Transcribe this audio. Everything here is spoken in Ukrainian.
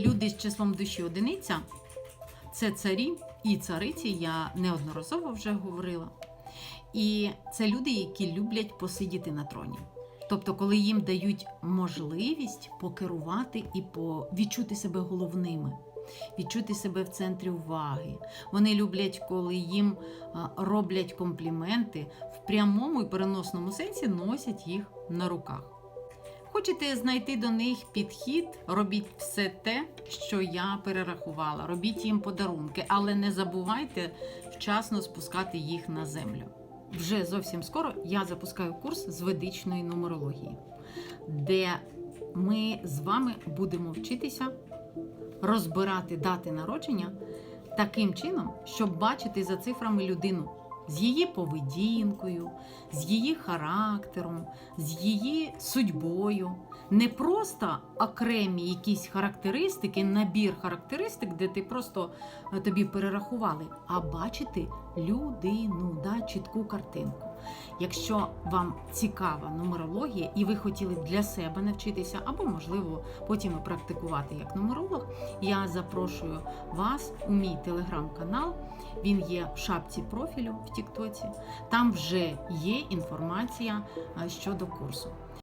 Люди з числом душі одиниця це царі і цариці, я неодноразово вже говорила. І це люди, які люблять посидіти на троні. Тобто, коли їм дають можливість покерувати і відчути себе головними, відчути себе в центрі уваги. Вони люблять, коли їм роблять компліменти в прямому і переносному сенсі носять їх на руках. Хочете знайти до них підхід, робіть все те, що я перерахувала. Робіть їм подарунки, але не забувайте вчасно спускати їх на землю. Вже зовсім скоро я запускаю курс з ведичної нумерології, де ми з вами будемо вчитися розбирати дати народження таким чином, щоб бачити за цифрами людину з її поведінкою, з її характером, з її судьбою. Не просто окремі якісь характеристики, набір характеристик, де ти просто е, тобі перерахували, а бачити людину, да, чітку картинку. Якщо вам цікава нумерологія і ви хотіли для себе навчитися, або, можливо, потім практикувати як нумеролог, я запрошую вас у мій телеграм-канал. Він є в шапці профілю в Тіктоці. Там вже є інформація е, щодо курсу.